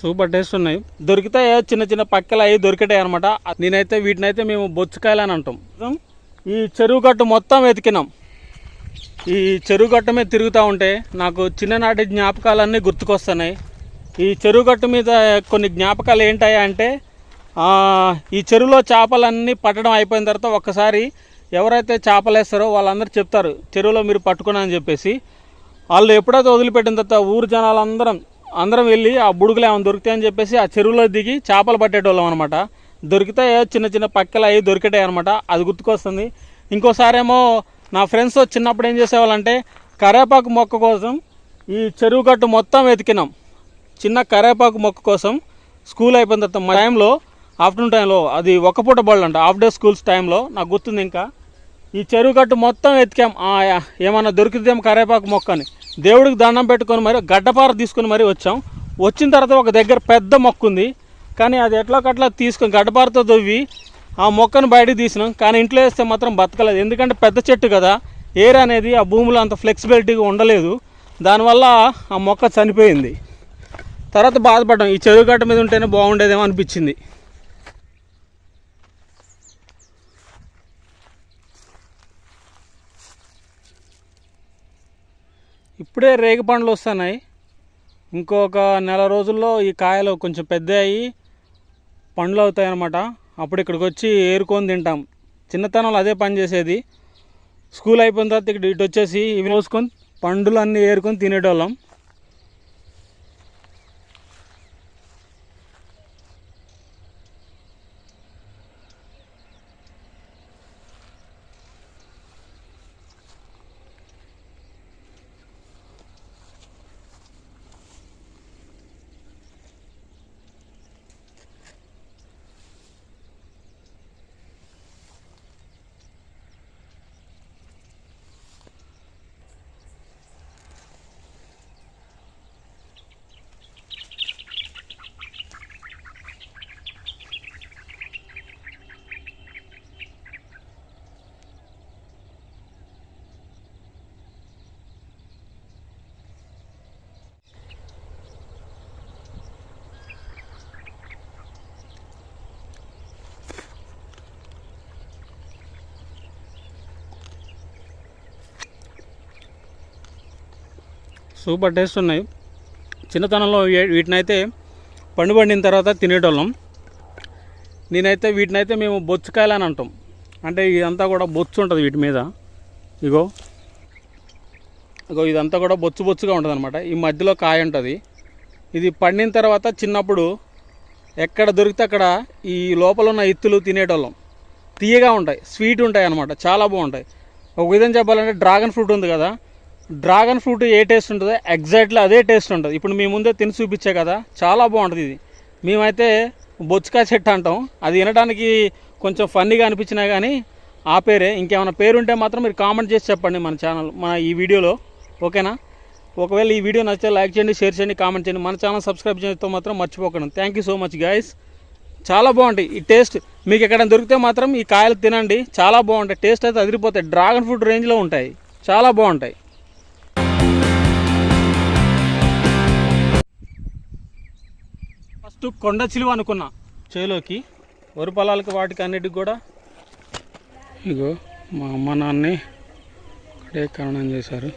Super taste ఉన్నాయి. దొరికితాయి? చిన్న చిన్న పక్కలు అవి దొరికిటాయి అనమాట నేనైతే వీటినైతే మేము బొచ్చుకాయలు అని అంటాం. ఈ చెరువు గట్టు మొత్తం వెతికినాం. ఈ చెరువు గట్టు మీద తిరుగుతూ ఉంటే నాకు చిన్ననాటి జ్ఞాపకాలన్నీ గుర్తుకొస్తున్నాయి. ఈ చెరువు గట్టు మీద కొన్ని జ్ఞాపకాలు ఏంటాయి అంటే ఈ చెరువులో చేపలన్నీ పట్టడం అయిపోయిన తర్వాత ఒక్కసారి ఎవరైతే చేపలు వేస్తారో వాళ్ళందరూ చెప్తారు చెరువులో మీరు పట్టుకున్నా అని చెప్పేసి. వాళ్ళు ఎప్పుడైతే వదిలిపెట్టిన తర్వాత ఊరు జనాలు అందరం వెళ్ళి ఆ బుడుగులు ఏమైనా దొరుకుతాయని చెప్పేసి ఆ చెరువులో దిగి చేపలు పట్టేటోళ్ళం అనమాట దొరికితే చిన్న చిన్న పక్కలు అవి దొరికిటాయి అనమాట అది గుర్తుకొస్తుంది. ఇంకోసారేమో నా ఫ్రెండ్స్ చిన్నప్పుడు ఏం చేసేవాళ్ళంటే కరేపాకు మొక్క కోసం ఈ చెరువు గట్టు మొత్తం వెతికినాం. చిన్న కరేపాకు మొక్క కోసం స్కూల్ అయిపోయిన తర్వాత మా టైంలో ఆఫ్టర్నూన్ టైంలో అది ఒక పూట బళ్ళు అంట హాఫ్ డే స్కూల్స్ టైంలో నాకు గుర్తుంది ఇంకా. ఈ చెరువు గట్టు మొత్తం వెతికాం. ఏమన్నా దొరికితేమో కరేపాకు మొక్క అని దేవుడికి దండం పెట్టుకొని మరి గడ్డపార తీసుకొని మరి వచ్చాం. వచ్చిన తర్వాత ఒక దగ్గర పెద్ద మొక్క ఉంది. కానీ అది ఎట్లా కట్లా తీసుకొని గడ్డపారతో దొవ్వి ఆ మొక్కను బయటకు తీసినాం. కానీ ఇంట్లో వేస్తే మాత్రం బతకలేదు. ఎందుకంటే పెద్ద చెట్టు కదా. ఎయిర్ అనేది ఆ భూమిలో అంత ఫ్లెక్సిబిలిటీగా ఉండలేదు. దానివల్ల ఆ మొక్క చనిపోయింది. తర్వాత బాధపడ్డాం. ఈ చెరువు గట్ట మీద ఉంటేనే బాగుండేదేమో అనిపించింది. ఇప్పుడే రేగి పండ్లు వస్తున్నాయి. ఇంకొక నెల రోజుల్లో ఈ కాయలు కొంచెం పెద్ద అయ్యి పండ్లు అవుతాయి అన్నమాట అప్పుడు ఇక్కడికి వచ్చి ఏరుకొని తింటాం. చిన్నతనంలో అదే పని చేసేది. స్కూల్ అయిపోయిన తర్వాత ఇక్కడ ఇటు వచ్చేసి ఇవి కోసుకొని పండులు అన్నీ ఏరుకొని తినేటోళ్ళం. సూపర్ టేస్ట్ ఉన్నాయి. చిన్నతనంలో వీటినైతే పండు పండిన తర్వాత తినేటోళ్ళం. నేనైతే వీటినైతే మేము బొచ్చుకాయలు అని అంటాం. అంటే ఇదంతా కూడా బొచ్చు ఉంటుంది వీటి మీద. ఇగో. ఇగో ఇదంతా కూడా బొచ్చు బొచ్చుగా ఉంటుంది అనమాట ఈ మధ్యలో కాయ ఉంటుంది. ఇది పండిన తర్వాత చిన్నప్పుడు ఎక్కడ దొరికితే అక్కడ ఈ లోపల ఉన్న ఇత్తులు తినేటోళ్ళం. తీయగా ఉంటాయి స్వీట్ ఉంటాయి అనమాట చాలా బాగుంటాయి. ఒక విధంగా చెప్పాలంటే డ్రాగన్ ఫ్రూట్ ఉంది కదా డ్రాగన్ ఫ్రూట్ ఏ టేస్ట్ ఉంటుందో ఎగ్జాక్ట్లీ అదే టేస్ట్ ఉంటుంది. ఇప్పుడు మీ ముందే తిని చూపించే కదా చాలా బాగుంటుంది ఇది. మేమైతే బొచ్చుకాయ చెట్టు అంటాం. అది వినడానికి కొంచెం ఫన్నీగా అనిపించినా కానీ ఆ పేరే. ఇంకేమైనా పేరు ఉంటే మాత్రం మీరు కామెంట్ చేసి చెప్పండి మన ఛానల్ మన ఈ వీడియోలో. ఓకేనా? ఒకవేళ ఈ వీడియో నచ్చితే లైక్ చేయండి షేర్ చేయండి కామెంట్ చేయండి. మన ఛానల్ సబ్స్క్రైబ్ చేయడంతో మాత్రం మర్చిపోకండి. Thank you so much guys చాలా బాగుంటాయి. ఈ టేస్ట్ మీకు ఎక్కడ దొరికితే మాత్రం ఈ కాయలు తినండి. చాలా బాగుంటాయి. టేస్ట్ అయితే అదిరిపోతాయి. డ్రాగన్ ఫ్రూట్ రేంజ్లో ఉంటాయి. చాలా బాగుంటాయి. ఫస్ట్ కొండ చిలువ అనుకున్నా. చేలోకి వరి పొలాలకి వాటికి అన్నిటికి కూడా. ఇగో మా అమ్మ నాన్నే ఇక్కడే ఖననం చేశారు.